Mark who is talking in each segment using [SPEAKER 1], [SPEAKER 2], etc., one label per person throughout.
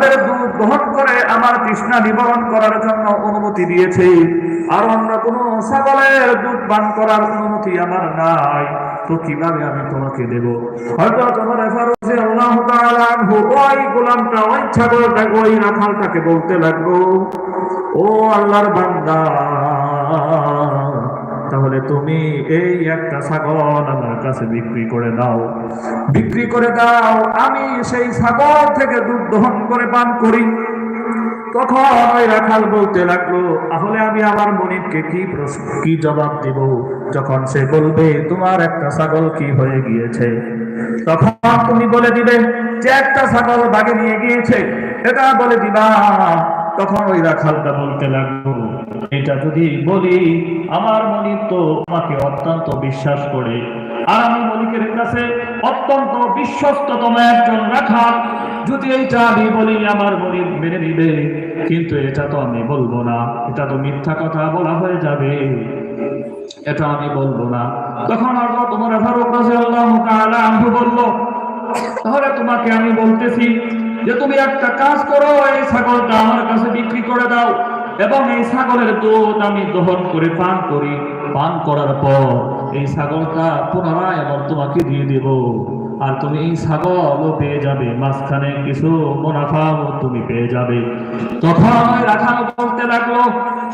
[SPEAKER 1] রাখালের দুধ গ্রহণ করে আমার তৃষ্ণা নিবারণ করার জন্য অনুমতি দিয়েছে। আর অন্য কোনো ছাগলের দুধ পান করার অনুমতি আমার নাই। তো কীভাবে আমি তোমাকে দেব? হয়তো তোমার ফারুসে আল্লাহ ওই গোলামটা, ওই ছাগলটাকে, ওই রাখালটাকে বলতে লাগল, ও আল্লাহর বান্দা তুমি এই একটা ছাগল আমার কাছে বিক্রি করে দাও। বিক্রি করে দাও, আমি সেই ছাগল থেকে দুধ দহন করে পান করি। তখন ওই রাখাল বলতে লাগল, তাহলে আমি আমার মনিবকে কি প্রশ্ন, কি জবাব দিব? যখন সে বলবে, তোমার একটা ছাগল কি হয়ে গিয়েছে? তখন তুমি বলে দিবে, যে একটা ছাগল বাগে নিয়ে গিয়েছে, এটা বলে দিবা তখন ওই রাখালটা বলতে লাগল, এটা যদি বলি, আমার মনিব তো আমাকে অত্যন্ত বিশ্বাস করে। আর আমি মনিকের কাছে অত্যন্ত বিশ্বস্ততম একজন রাখাল। যদি এইটা আমি বলি, আমার মনিব মেনে নিবে। কিন্তু এটা তো আমি বলব না। এটা তো মিথ্যা কথা বলা হয়ে যাবে। এটা আমি বলব না। তখন আর তোমার ফারুক তাআলা আনহু বলল, তাহলে তোমাকে আমি বলতেছি যে তুমি একটা কাজ করো, এই ছাগলটা আমার কাছে বিক্রি করে দাও। এবং এই ছাগলের দুধ আমি দহন করে পান করি। পান করার পর এই ছাগলটা পুনরায় আবার তোমাকে দিয়ে দেব। আর তুমি এই ছাগলও পেয়ে যাবে। মাঝখানে কিছু মুনাফাও তুমি পেয়ে যাবে। তখন রাখাল বলতে লাগল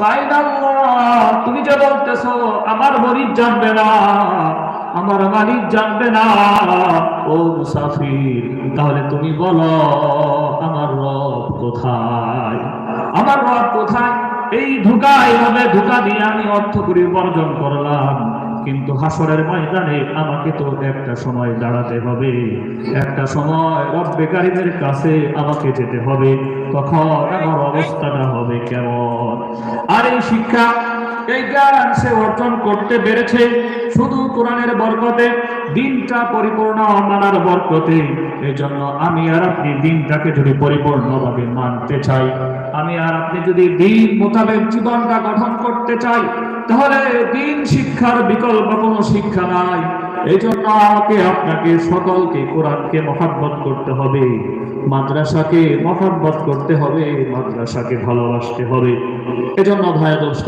[SPEAKER 1] ফাইনাল্লাহ তুমি যে বলতেছো, আমার মরিদ জানবে না। আমার মালিক জানবে না। ও মুসাফির, তাহলে তুমি বলো, আমার রব কোথায়? আমার রব কোথায়? এই ধোকা, এইভাবে ধোকা দিয়ে আমি অর্থ করি, উপার্জন করলাম। কিন্তু হাসরের ময়দানে আমাকে তো একটা সময় দাঁড়াতে হবে। একটা সময় রব বেকারীদের কাছে আমাকে যেতে হবে। তখন আমার অবস্থাটা হবে কেমন? আর এই শিক্ষা এই জ্ঞান সে অর্জন করতে পেরেছে। শুধু কোরআনের বরকতে, দিনটা পরিপূর্ণ, মানার বরকতে। এই জন্য আমি আর আপনি দিনটাকে যদি পরিপূর্ণভাবে মানতে চাই, আমি আর আপনি যদি দিন মোতাবেক জীবনটা গঠন করতে চাই, তাহলে দিন শিক্ষার বিকল্প কোনো শিক্ষা নাই। এই আমাকে আপনাকে সকলকে কোরআনকে মহাব্বত করতে হবে, মাদ্রাসাকে মহাব্বত করতে হবে, মাদ্রাসাকে ভালোবাসতে হবে। এজন্য দোস্ত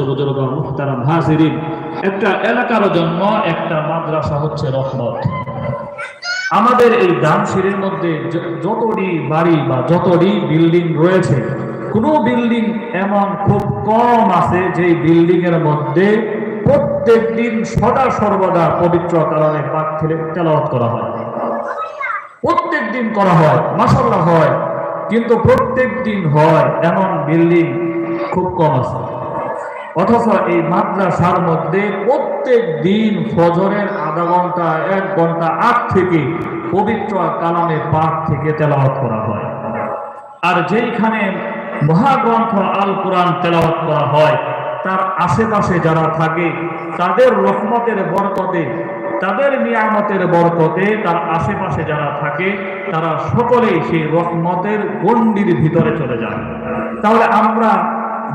[SPEAKER 1] মুহতারাম, হাজিরিন, একটা এলাকার জন্য একটা মাদ্রাসা হচ্ছে রহমত। আমাদের এই দামশিরের মধ্যে যতটি বাড়ি বা যতটি বিল্ডিং রয়েছে, কোনো বিল্ডিং এমন খুব কম আছে যে বিল্ডিং এর মধ্যে প্রত্যেক দিন সদা সর্বদা পবিত্র কারণে পাক থেকে তেলাওয়াত করা হয়। প্রত্যেক দিন করা হয় মাসাল্লাহ হয়, কিন্তু প্রত্যেক দিন হয় এমন বিল্ডিং খুব কম আছে। অথচ এই মাদ্রাসার মধ্যে প্রত্যেক দিন ফজরের আধা ঘণ্টা, এক ঘণ্টা আগ থেকে পবিত্র কালামে পাক থেকে তেলাওয়াত করা হয়। আর যেইখানে মহাগ্রন্থ আল কোরআন তেলাওয়াত করা হয় তার আশেপাশে যারা থাকে, তাদের রহমতের বরকতে, তাদের নিয়ামতের বরকতে তার আশেপাশে যারা থাকে, তারা সকলেই সেই রহমতের গণ্ডির ভিতরে চলে যায়। তাহলে আমরা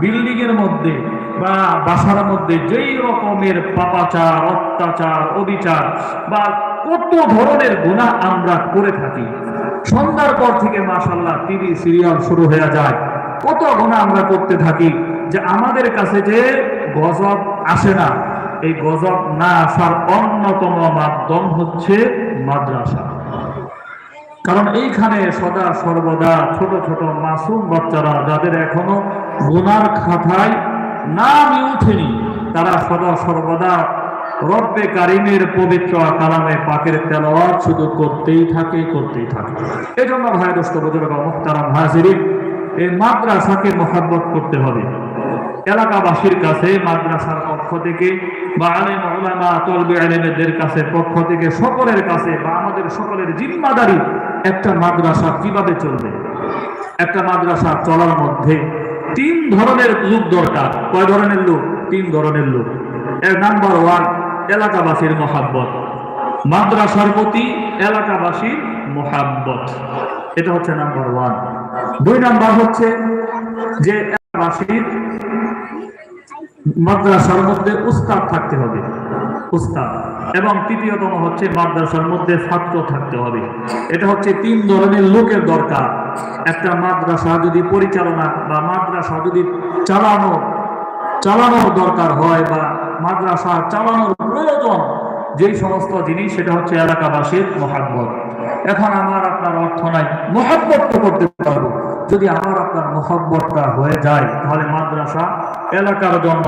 [SPEAKER 1] বিল্ডিংয়ের মধ্যে বা বাসার মধ্যে যেই রকমের পাপাচার, অত্যাচার, অবিচার বা কত ধরনের গুণা আমরা করে থাকি, সন্ধ্যার পর থেকে মাসাল্লাহ টিভি, সিরিয়াল শুরু হয়ে যায়, কত গুণা আমরা করতে থাকি যে আমাদের কাছে যে গজব আসে না, এই গজব না আসার অন্যতম মাধ্যম হচ্ছে মাদ্রাসা। কারণ এইখানে সদা সর্বদা ছোট ছোট মাসুম বাচ্চারা যাদের এখনও গুনার খাতায় নামই উঠেনি তারা সদা সর্বদা রব্বে কারিমের পবিত্র কালামে পাকের তেলাওয়াত শুধু করতেই থাকে করতেই থাকে। এই জন্য ভাই, দোস্ত, বুজুর্গ, মুখতারাম হাজিরিন, এই মাদ্রাসাকে মহাব্বত করতে হবে। এলাকাবাসীর কাছে, মাদ্রাসার পক্ষ থেকে বা আলেম ওলামা তলবে আলেমেদের কাছে, পক্ষ থেকে সকলের কাছে বা আমাদের সকলের জিম্মাদারি একটা মাদ্রাসা কীভাবে চলবে? একটা মাদ্রাসা চলার মধ্যে তিন ধরনের লোক দরকার। কয় ধরনের লোক? তিন ধরনের লোক। এর নাম্বার ওয়ান এলাকাবাসীর মহাব্বত। মাদ্রাসার প্রতি এলাকাবাসীর মহাব্বত। এটা হচ্ছে নাম্বার ওয়ান দুই নাম্বার হচ্ছে যে এলাকাবাসীর মাদ্রাসার মধ্যে উস্তাদ থাকতে হবে। উস্তাদ। এবং তৃতীয়তম হচ্ছে মাদ্রাসার মধ্যে ছাত্র থাকতে হবে। এটা হচ্ছে তিন ধরনের লোকের দরকার। একটা মাদ্রাসা যদি পরিচালনা বা মাদ্রাসা যদি চালানো চালানোর দরকার হয় বা মাদ্রাসা চালানোর প্রয়োজন, যেই সমস্ত জিনিস, সেটা হচ্ছে এলাকাবাসীর মহাব্বত। এখন আমার আপনার অর্থ নাই। মহাব্বত করতে পারব। যদি আমার আপনার মহাব্বতটা হয়ে যায় তাহলে মাদ্রাসা এলাকার জন্য